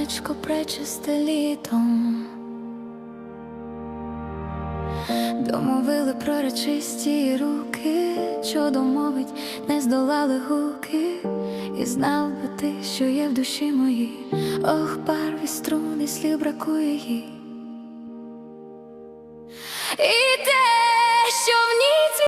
Пречисте літом. Домовили пророчисті руки, що домовить, не здолали гуки, і знав би ти, що є в душі моїй, ох, барві струни, слів бракує їй. І те